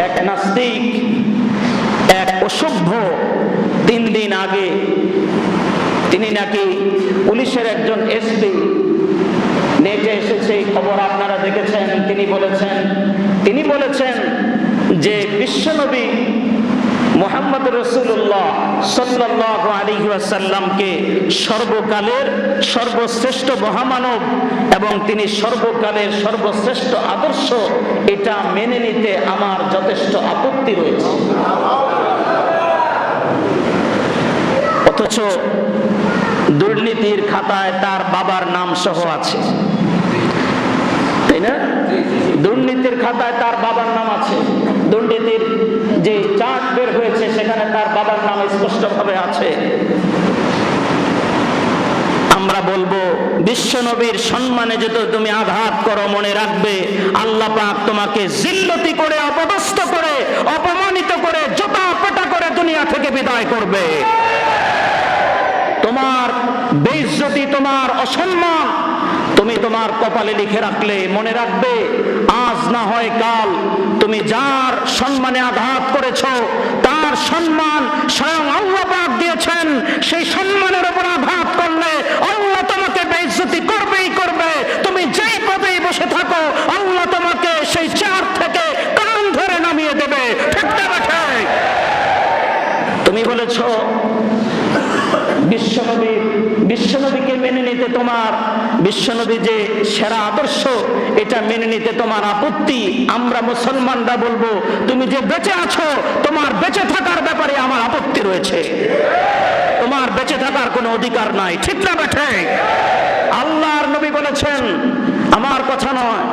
এক নাস্তিক এক অসভ্য তিন দিন আগে তিনি নাকি পুলিশের একজন এসপি নেটে এসেছে এই খবর আপনারা দেখেছেন তিনি বলেছেন তিনি বলেছেন যে বিশ্বনবী মোহাম্মদ রসুল্লাহ সাল্লাহ আলী ওয়াসাল্লামকে সর্বকালের সর্বশ্রেষ্ঠ মহামানব এবং তিনি সর্বকালের সর্বশ্রেষ্ঠ আদর্শ, এটা মেনে নিতে আমার যথেষ্ট আপত্তি রয়েছে। অথচ দুর্নীতির খাতায় তার বাবার নাম সহ আছে। তাই না? দুর্নীতির খাতায় তার বাবার নাম আছে। দুর্নীতির যে চার্ট বের হয়েছে, সেখানে তার বাবার নাম স্পষ্টভাবে আছে। আমরা বলব বিশ্বনবীর সম্মানে যদি তুমি আঘাত করো, মনে রাখবে, আল্লাহ পাক তোমাকে জিল্লতি করে, অপদস্থ করে, অপমানিত করে, জোতা পেটা করে দুনিয়া থেকে বিদায় করবে। তোমার বেইজ্জতি, তোমার অসম্মান তুমি তোমার কপালে লিখে রাখলে, মনে রাখবে, আজ না হয় কাল। তুমি যার সম্মানে আঘাত করেছ, তার সম্মান স্বয়ং পাক দিয়েছেন। সেই সম্মানের উপর আঘাত করলে আল্লাহ তোমাকে বেইজ্জতি করবেই করবে। তুমি যেই পদেই বসে থাকো, আল্লাহ তোমাকে সেই চার থেকে কান ধরে নামিয়ে দেবে। তুমি বলেছ, বিশ্বনবী, বিশ্বনবীকে মেনে নিতে তোমার বিশ্বনবী যে সেরা আদর্শ, এটা মেনে নিতে তোমার আপত্তি। আমরা মুসলমানরা বলব, তুমি যে বেঁচে আছো, তোমার বেঁচে থাকার ব্যাপারে আমার আপত্তি রয়েছে। তোমার বেঁচে থাকার কোনো অধিকার নাই। ঠিক না বেঠে? আল্লাহর নবী বলেছেন, আমার কথা নয়,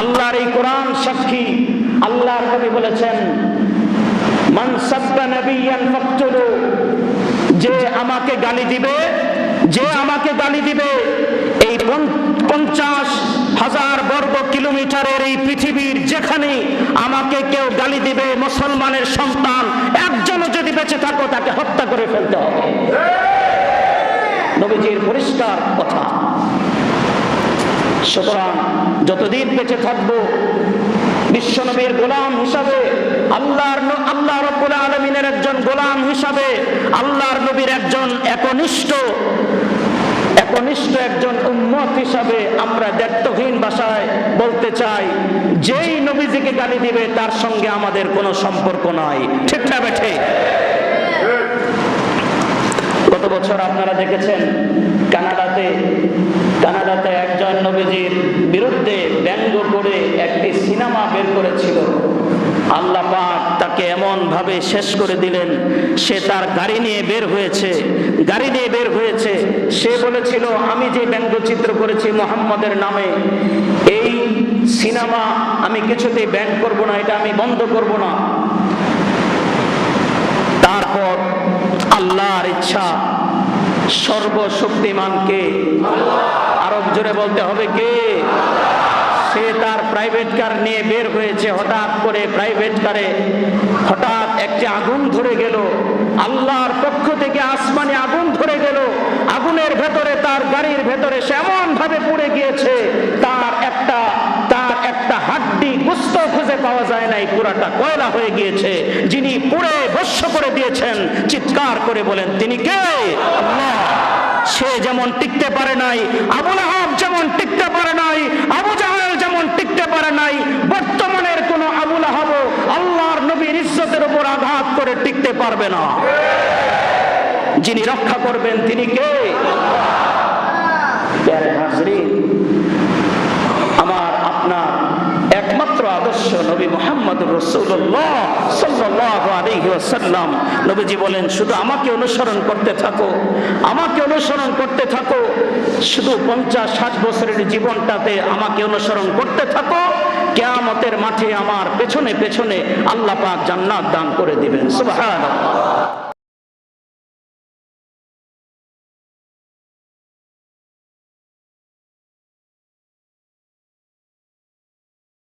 আল্লাহর এই কোরআন সাক্ষী, আল্লাহর নবী বলেছেন, মান ফাকতুলু যে আমাকে গালি দিবে যে আমাকে গালি দিবে, এই পঞ্চাশ হাজার বর্গ কিলোমিটারের এই পৃথিবীর যেখানে আমাকে কেউ গালি দিবে, মুসলমানের সন্তান একজনও যদি বেঁচে থাকো, তাকে হত্যা করে ফেলতে হবে। নবীজির পরিষ্কার কথা। সুতরাং যতদিন বেঁচে থাকব বিশ্বনবীর গোলাম হিসাবে, আল্লাহর আল্লাহ রব্বুল আলমিনের একজন গোলাম হিসাবে, আল্লাহর নবীর একজন একনিষ্ঠ একনিষ্ঠ একজন উম্মত হিসাবে আমরা দায়িত্বহীন ভাষায় বলতে চাই, যেই নবীজিকে গালি দিবে, তার সঙ্গে আমাদের কোনো সম্পর্ক নাই। ঠিক না বেঠে? গত বছর আপনারা দেখেছেন, কানাডাতে কানাডাতে একজন নবীজির বিরুদ্ধে ব্যঙ্গ করে একটি সিনেমা বের করেছিল। আল্লাহ পাক তাকে এমন ভাবে শেষ করে দিলেন, সে তার গাড়ি নিয়ে বের হয়েছে, গাড়ি নিয়ে বের হয়েছে। সে বলেছিল, আমি যে ব্যঙ্গচিত্র করেছি মোহাম্মদের নামে, এই সিনেমা আমি কিছুতেই ব্যান করব না, এটা আমি বন্ধ করব না। তারপর আল্লাহর ইচ্ছা, সর্বশক্তিমানকে আরব জোরে বলতে হবে কে? সে তার প্রাইভেট কার নিয়ে বের হয়েছে, হঠাৎ করে প্রাইভেট কারে হঠাৎ একটি আগুন ধরে গেল। আল্লাহর পক্ষ থেকে আসমানে আগুন ধরে গেল। আগুনের ভেতরে তার গাড়ির ভেতরে সে এমন ভাবে পুড়ে গিয়েছে, তার একটা তার একটা হাড্ডি গুস্ত খুঁজে পাওয়া যায় নাই, পুরাটা কয়লা হয়ে গিয়েছে। যিনি পুড়ে ভস্য করে দিয়েছেন, চিৎকার করে বলেন, তিনি কে? সে যেমন টিকতে পারে নাই, আবুল আহাব যেমন টিকতে পারে নাই আবু জাহাল যেমন টিকতে পারে নাই বর্তমানের কোন আবুল আহাব আল্লাহর নবীর ইজ্জতের উপর আঘাত টিকতে পারবে না। যিনি রক্ষা করবেন, তিনি কে? আমার আপনার একমাত্র আদর্শ নবী মোহাম্মদ রসুল্লাহ নবীজি বলেন, শুধু আমাকে অনুসরণ করতে থাকো, আমাকে অনুসরণ করতে থাকো। শুধু পঞ্চাশ ষাট বছরের জীবনটাতে আমাকে অনুসরণ করতে থাকো কেয়ামতের মাঠে আমার পেছনে পেছনে আল্লাহ পাক জান্নাত দান করে দিবেন। সুবহানাল্লাহ।